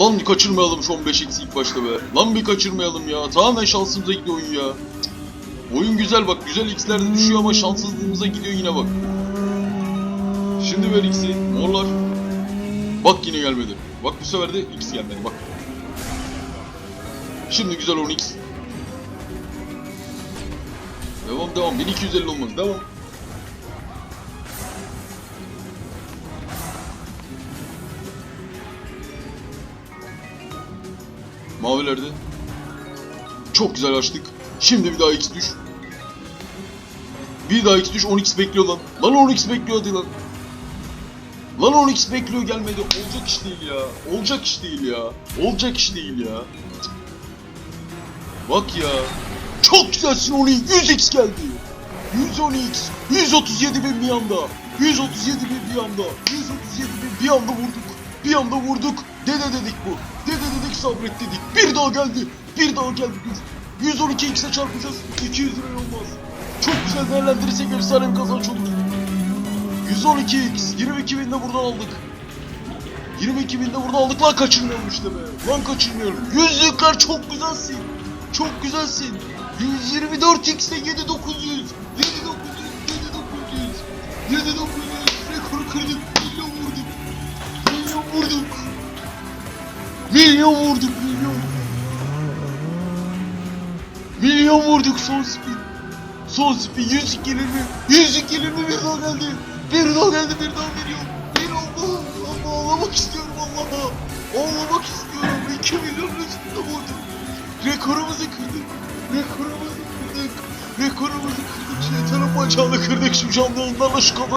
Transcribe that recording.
Lan kaçırmayalım şu 15x ilk başta be. Lan bir kaçırmayalım ya. Tamamen şansımıza gidiyor oyun ya. Oyun güzel bak. Güzel x'lerde düşüyor ama şanssızlığımıza gidiyor yine bak. Şimdi ver x'i. Morlar. Bak yine gelmedi. Bak bu sefer de x gelmedi bak. Şimdi güzel 10x. Devam devam. 1250 olmaz. Devam. Mavilerde. Çok güzel açtık. Şimdi bir daha x düş. Bir daha x düş 10x bekliyor lan. Lan 10x bekliyor hadi lan. Lan 10x bekliyor gelmedi. Olacak iş değil ya. Olacak iş değil ya. Olacak iş değil ya. Bak ya. Çok güzelsin onu 100x geldi. 110x. 137 bin bir anda. 137 bin bir anda. 137 bin bir anda vurduk. Bir anda vurduk. Dede dedik bu. Dede dedik sabret dedik. Bir daha geldi. Bir daha geldi. Dur. 112 x'e çarpacağız. 200 lira olmaz. Çok güzel değerlendirirsek efsane kazanç olur. 112x. 22 bin de buradan aldık. 22 bin de buradan aldık lan kaçırmayalım işte be. Lan kaçırmayalım. Yüzlükler çok güzelsin. Çok güzelsin. 124 x'e 7900. 7900. 7900. 7900. Rekoru kırdık. Milyon vurduk milyon. Milyon vurduk son spin. Son spin 100 gelir mi? 100 gelir mi? Bir daha geldi. Bir daha geldi bir daha milyon. Bir Allah. Allah ağlamak istiyorum Allah'a. Ağlamak istiyorum. 2 milyon üstünde vurduk. Rekorumuzu kırdık. Rekorumuzu kırdık. Rekorumuzu kırdık. Şeytanın bacağını kırdık şu canlı onlarla şu kadar.